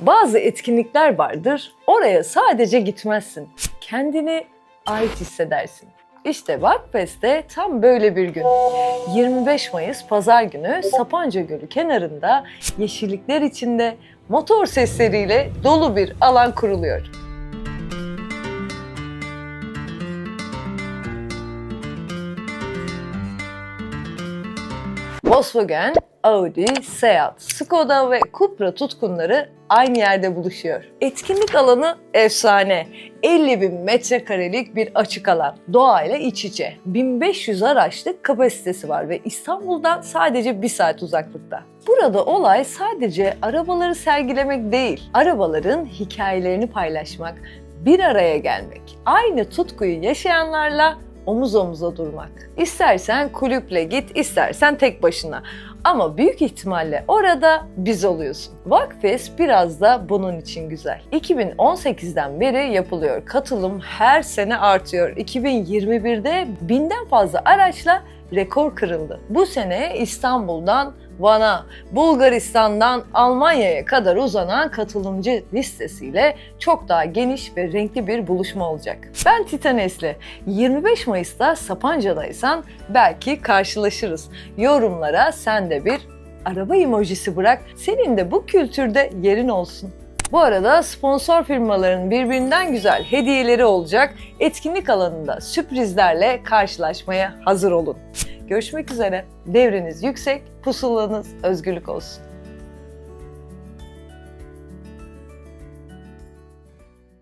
Bazı etkinlikler vardır, oraya sadece gitmezsin. Kendini ait hissedersin. İşte Vakfest'te tam böyle bir gün. 25 Mayıs Pazar günü Sapanca Gölü kenarında yeşillikler içinde motor sesleriyle dolu bir alan kuruluyor. Volkswagen, Audi, Seat, Skoda ve Cupra tutkunları aynı yerde buluşuyor. Etkinlik alanı efsane. 50 bin metrekarelik bir açık alan. Doğayla iç içe. 1500 araçlık kapasitesi var ve İstanbul'dan sadece bir saat uzaklıkta. Burada olay sadece arabaları sergilemek değil, arabaların hikayelerini paylaşmak, bir araya gelmek, aynı tutkuyu yaşayanlarla omuz omuza durmak. İstersen kulüple git, istersen tek başına. Ama büyük ihtimalle orada biz oluyorsun. Vakfest biraz da bunun için güzel. 2018'den beri yapılıyor. Katılım her sene artıyor. 2021'de binden fazla araçla rekor kırıldı. Bu sene İstanbul'dan Van'a, Bulgaristan'dan Almanya'ya kadar uzanan katılımcı listesiyle çok daha geniş ve renkli bir buluşma olacak. Ben Titan Esli. 25 Mayıs'ta Sapanca'daysan belki karşılaşırız. Yorumlara sen de bir araba emojisi bırak. Senin de bu kültürde yerin olsun. Bu arada sponsor firmaların birbirinden güzel hediyeleri olacak. Etkinlik alanında sürprizlerle karşılaşmaya hazır olun. Görüşmek üzere. Devriniz yüksek, pusulanız özgürlük olsun.